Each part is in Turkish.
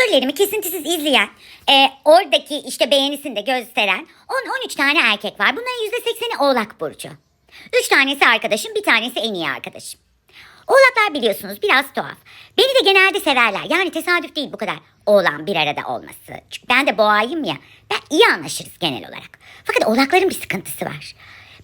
storylerimi kesintisiz izleyen, e, oradaki işte beğenisini de gösteren 10-13 tane erkek var. Bunların %80'i Oğlak Burcu. 3 tanesi arkadaşım, bir tanesi en iyi arkadaşım. Oğlaklar biliyorsunuz biraz tuhaf. Beni de genelde severler. Yani tesadüf değil bu kadar oğlan bir arada olması. Çünkü ben de boğayım ya. Ben iyi anlaşırız genel olarak. Fakat oğlakların bir sıkıntısı var.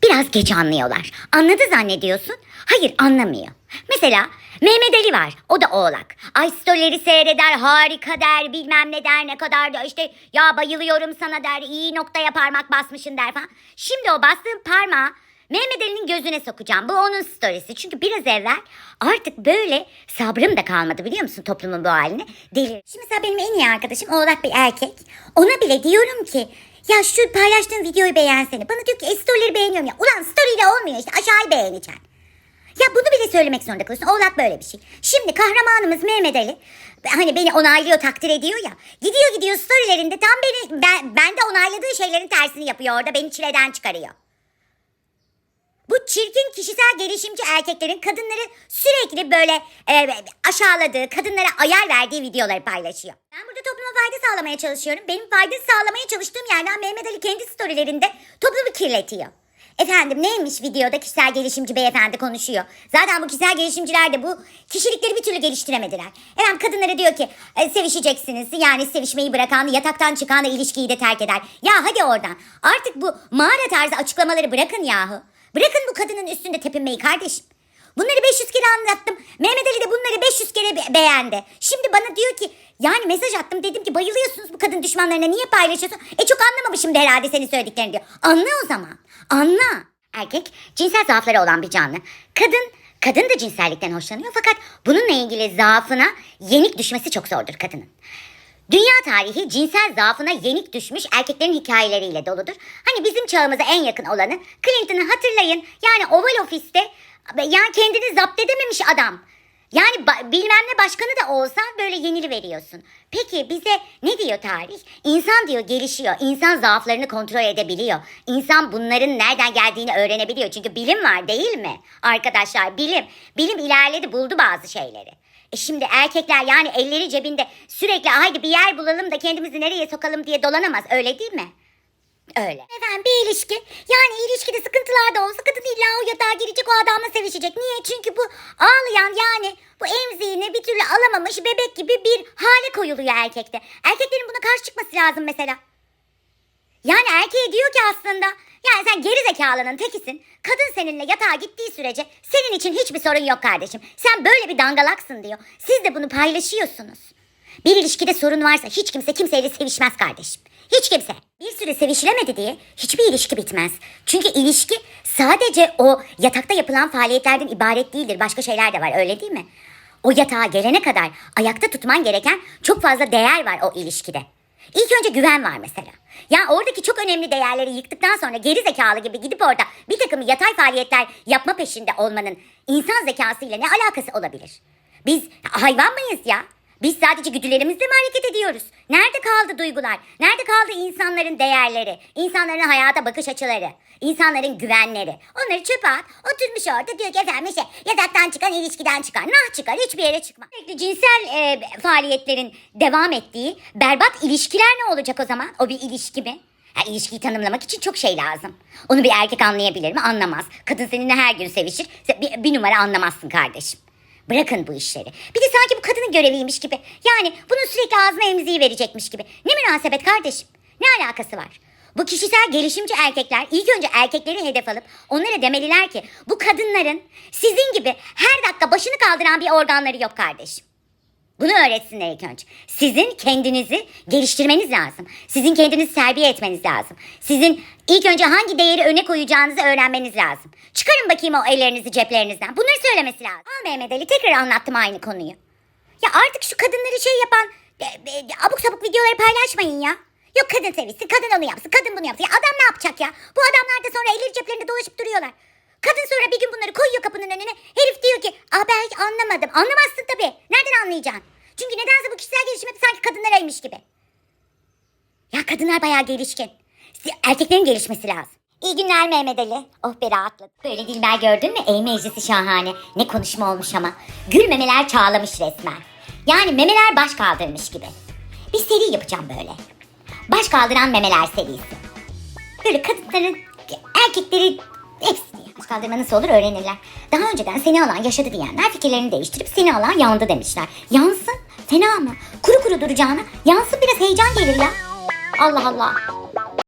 Biraz geç anlıyorlar. Anladı zannediyorsun. Hayır anlamıyor. Mesela Mehmet Ali var. O da oğlak. Ay storyleri seyreder, harika der, bilmem ne der, ne kadar da işte ya bayılıyorum sana der, iyi noktaya parmak basmışın der falan. Şimdi o bastığım parmağı Mehmet Ali'nin gözüne sokacağım. Bu onun storiesi. Çünkü biraz evvel artık böyle sabrım da kalmadı biliyor musun toplumun bu haline. Deli. Şimdi mesela benim en iyi arkadaşım oğlak bir erkek. Ona bile diyorum ki ya şu paylaştığın videoyu beğensene. Bana diyor ki e, storyleri beğeniyorum ya. Ulan story'le olmuyor işte aşağıyı beğeneceksin. Ya bunu bile söylemek zorunda kalıyorsun. Oğlak böyle bir şey. Şimdi kahramanımız Mehmet Ali hani beni onaylıyor takdir ediyor ya. Gidiyor gidiyor storylerinde tam beni ben, ben de onayladığı şeylerin tersini yapıyor orada. Beni çileden çıkarıyor. Bu çirkin kişisel gelişimci erkeklerin kadınları sürekli böyle e, aşağıladığı, kadınlara ayar verdiği videoları paylaşıyor. Ben burada topluma fayda sağlamaya çalışıyorum. Benim fayda sağlamaya çalıştığım yerden Mehmet Ali kendi storylerinde toplumu kirletiyor. Efendim neymiş videoda kişisel gelişimci beyefendi konuşuyor. Zaten bu kişisel gelişimciler de bu kişilikleri bir türlü geliştiremediler. Efendim kadınlara diyor ki e, sevişeceksiniz. Yani sevişmeyi bırakan yataktan çıkan ilişkiyi de terk eder. Ya hadi oradan. Artık bu mağara tarzı açıklamaları bırakın yahu. Bırakın bu kadının üstünde tepinmeyi kardeşim. Bunları 500 kere anlattım. Mehmet Ali de bunları 500 kere be- beğendi. Şimdi bana diyor ki yani mesaj attım dedim ki bayılıyorsunuz bu kadın düşmanlarına niye paylaşıyorsun? E çok anlamamışım da herhalde senin söylediklerini diyor. Anla o zaman. Anla. Erkek cinsel zaafları olan bir canlı. Kadın Kadın da cinsellikten hoşlanıyor fakat bununla ilgili zaafına yenik düşmesi çok zordur kadının. Dünya tarihi cinsel zaafına yenik düşmüş erkeklerin hikayeleriyle doludur. Hani bizim çağımıza en yakın olanı Clinton'ı hatırlayın. Yani Oval Ofis'te yani kendini zapt edememiş adam. Yani bilmem ne başkanı da olsa böyle yenili veriyorsun. Peki bize ne diyor tarih? İnsan diyor gelişiyor. İnsan zaaflarını kontrol edebiliyor. İnsan bunların nereden geldiğini öğrenebiliyor. Çünkü bilim var değil mi? Arkadaşlar bilim. Bilim ilerledi buldu bazı şeyleri. E şimdi erkekler yani elleri cebinde sürekli haydi bir yer bulalım da kendimizi nereye sokalım diye dolanamaz öyle değil mi? Öyle. Efendim bir ilişki. Yani ilişkide sıkıntılar da olsa kadın illa o yatağa girecek o adamla sevişecek. Niye? Çünkü bu ağlayan yani bu emziğini bir türlü alamamış bebek gibi bir hale koyuluyor erkekte. Erkeklerin buna karşı çıkması lazım mesela. Yani erkeğe diyor ki aslında yani sen geri zekalının tekisin. Kadın seninle yatağa gittiği sürece senin için hiçbir sorun yok kardeşim. Sen böyle bir dangalaksın diyor. Siz de bunu paylaşıyorsunuz. Bir ilişkide sorun varsa hiç kimse kimseyle sevişmez kardeşim. Hiç kimse. Bir süre sevişilemedi diye hiçbir ilişki bitmez. Çünkü ilişki sadece o yatakta yapılan faaliyetlerden ibaret değildir. Başka şeyler de var öyle değil mi? O yatağa gelene kadar ayakta tutman gereken çok fazla değer var o ilişkide. İlk önce güven var mesela. Ya oradaki çok önemli değerleri yıktıktan sonra geri zekalı gibi gidip orada bir takım yatay faaliyetler yapma peşinde olmanın insan zekasıyla ne alakası olabilir? Biz hayvan mıyız ya? Biz sadece güdülerimizle mi hareket ediyoruz? Nerede kaldı duygular? Nerede kaldı insanların değerleri? İnsanların hayata bakış açıları? İnsanların güvenleri? Onları çöpe at. Oturmuş orada diyor ki efendim işte yataktan çıkan ilişkiden çıkar. Nah çıkar hiçbir yere çıkmaz. Sürekli cinsel e, faaliyetlerin devam ettiği berbat ilişkiler ne olacak o zaman? O bir ilişki mi? Ya ilişkiyi tanımlamak için çok şey lazım. Onu bir erkek anlayabilir mi? Anlamaz. Kadın seninle her gün sevişir. Bir, bir numara anlamazsın kardeşim. Bırakın bu işleri. Bir de sanki bu kadının göreviymiş gibi. Yani bunun sürekli ağzına emziği verecekmiş gibi. Ne münasebet kardeşim? Ne alakası var? Bu kişisel gelişimci erkekler ilk önce erkekleri hedef alıp onlara demeliler ki bu kadınların sizin gibi her dakika başını kaldıran bir organları yok kardeşim. Bunu öğretsinler ilk önce. Sizin kendinizi geliştirmeniz lazım. Sizin kendinizi terbiye etmeniz lazım. Sizin ilk önce hangi değeri öne koyacağınızı öğrenmeniz lazım. Çıkarın bakayım o ellerinizi ceplerinizden. Bunları söylemesi lazım. Al Mehmet Ali tekrar anlattım aynı konuyu. Ya artık şu kadınları şey yapan e, e, abuk sabuk videoları paylaşmayın ya. Yok kadın sevişsin, kadın onu yapsın, kadın bunu yapsın. Ya adam ne yapacak ya? Bu adamlar da sonra elleri ceplerinde dolaşıp duruyorlar. Kadın sonra bir gün bunları koyuyor kapının önüne. Herif diyor ki Aa ben hiç anlamadım. Anlamazsın anlayacaksın? Çünkü nedense bu kişisel gelişim hep sanki kadınlaraymış gibi. Ya kadınlar bayağı gelişkin. Erkeklerin gelişmesi lazım. İyi günler Mehmet Ali. Oh be rahatladım. Böyle Dilber gördün mü? Ey meclisi şahane. Ne konuşma olmuş ama. Gül memeler çağlamış resmen. Yani memeler baş kaldırmış gibi. Bir seri yapacağım böyle. Baş kaldıran memeler serisi. Böyle kadınların, erkekleri hepsi Baş kaldırma nasıl olur öğrenirler. Daha önceden seni alan yaşadı diyenler fikirlerini değiştirip seni alan yandı demişler. Yansın. Fena mı? Kuru kuru duracağına yansın biraz heyecan gelir ya. Allah Allah.